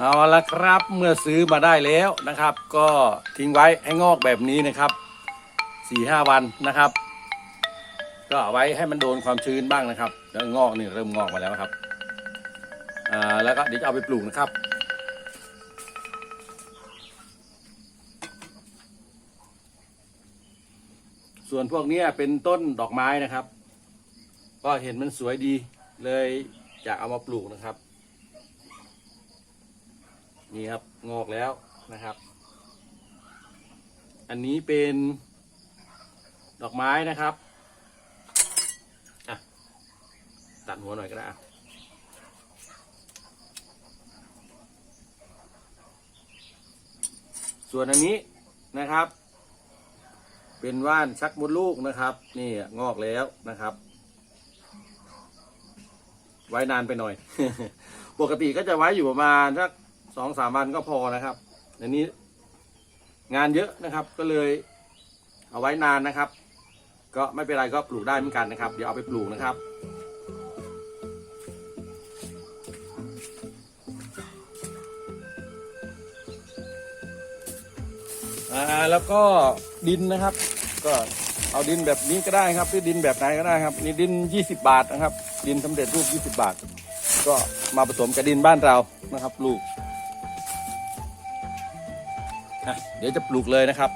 เอาละครับเมื่อซื้อมาได้แล้วนะครับ ก็ทิ้งไว้ให้งอกแบบนี้นะครับสี่ห้าวันนะครับ ก็เอาไว้ให้มันโดนความชื้นบ้างนะครับ แล้วงอกนี่เริ่มงอกมาแล้วครับอ่าแล้วก็เดี๋ยวจะเอาไปปลูกนะครับส่วนพวกนี้เป็นต้นดอกไม้นะครับ ก็เห็นมันสวยดีเลยจะเอามาปลูกนะครับ นี่ครับงอกแล้วนะครับ อันนี้เป็นดอกไม้นะครับอะตัดหัวหน่อยก็ได้ส่วนอันนี้นะครับ เป็นว่านชักมดลูกนะครับ นี่งอกแล้วนะครับ ไว้นานไปหน่อย ปกติก็จะไว้อยู่ประมาณสัก สองสามวันก็พอนะครับอันนี้งานเยอะนะครับก็เลยเอาไว้นานนะครับ ก็ไม่เป็นไรก็ปลูกได้เหมือนกันนะครับ เดี๋ยวเอาไปปลูกนะครับ อ่าแล้วก็ดินนะครับ ก็เอาดินแบบนี้ก็ได้ครับหรือดินแบบไหนก็ได้ครับนี่ดิน 20 บาทนะครับ ดินสำเร็จรูป 20 บาท ก็มาผสมกับดินบ้านเรานะครับปลูก อะเดี๋ยวจะปลูกเลยนะครับ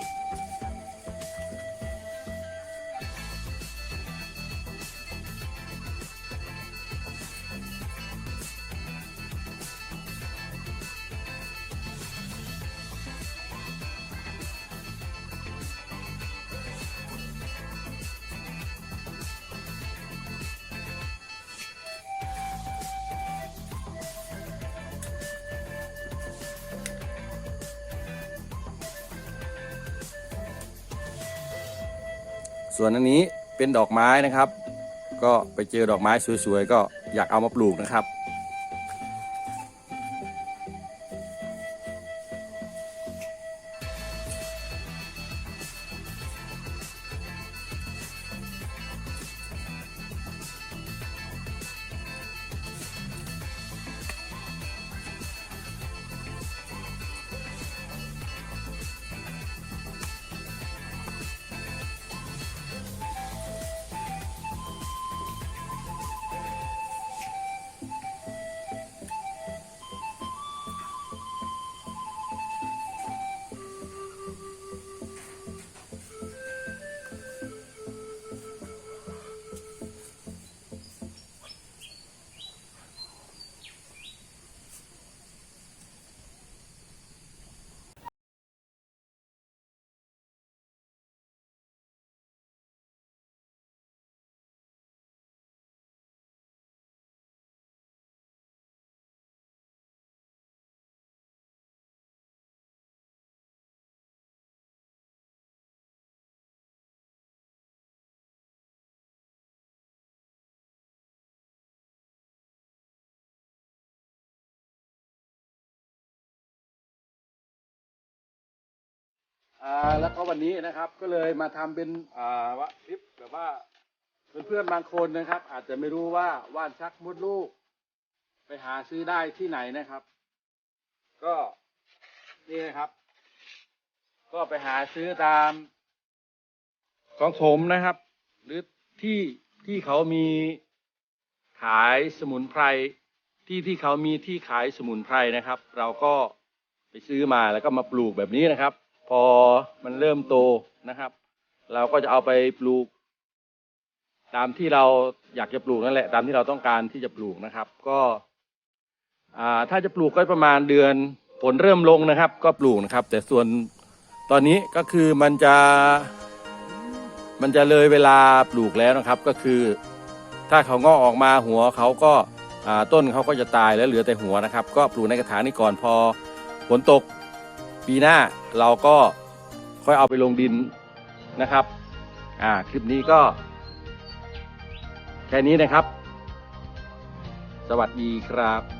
ส่วนอันนี้เป็นดอกไม้นะครับ ก็ไปเจอดอกไม้สวยๆ ก็อยากเอามาปลูกนะครับ อ่าแล้วก็วันนี้นะครับก็เลยมาทำเป็นอ่าว่าคลิปแบบว่าเพื่อนๆบางคนนะครับ อาจจะไม่รู้ว่าว่านชักมดลูก ไปหาซื้อได้ที่ไหนนะครับ ก็นี่นะครับ ก็ไปหาซื้อตามของผมนะครับ หรือที่ที่เขามีขายสมุนไพรที่ที่เขามีที่ขายสมุนไพรนะครับ เราก็ไปซื้อมาแล้วก็มาปลูกแบบนี้นะครับ พอมันเริ่มโตนะครับ เราก็จะเอาไปปลูก ตามที่เราอยากจะปลูกนั่นแหละ ตามที่เราต้องการที่จะปลูกนะครับ ก็อ่าถ้าจะปลูกก็ประมาณเดือนฝนเริ่มลงนะครับ ก็ปลูกนะครับ แต่ส่วนตอนนี้ก็คือมันจะ มันจะเลยเวลาปลูกแล้วนะครับ ก็คือ ถ้าเขางอกออกมาหัวเขาก็อ่าต้นเขาก็จะตายแล้วเหลือแต่หัวนะครับ ก็ปลูกในกระถางนี้ก่อนพอฝนตก ปีหน้าเราก็ค่อยเอาไปลงดินนะครับ อ่า คลิปนี้ก็ แค่นี้นะครับ สวัสดีครับ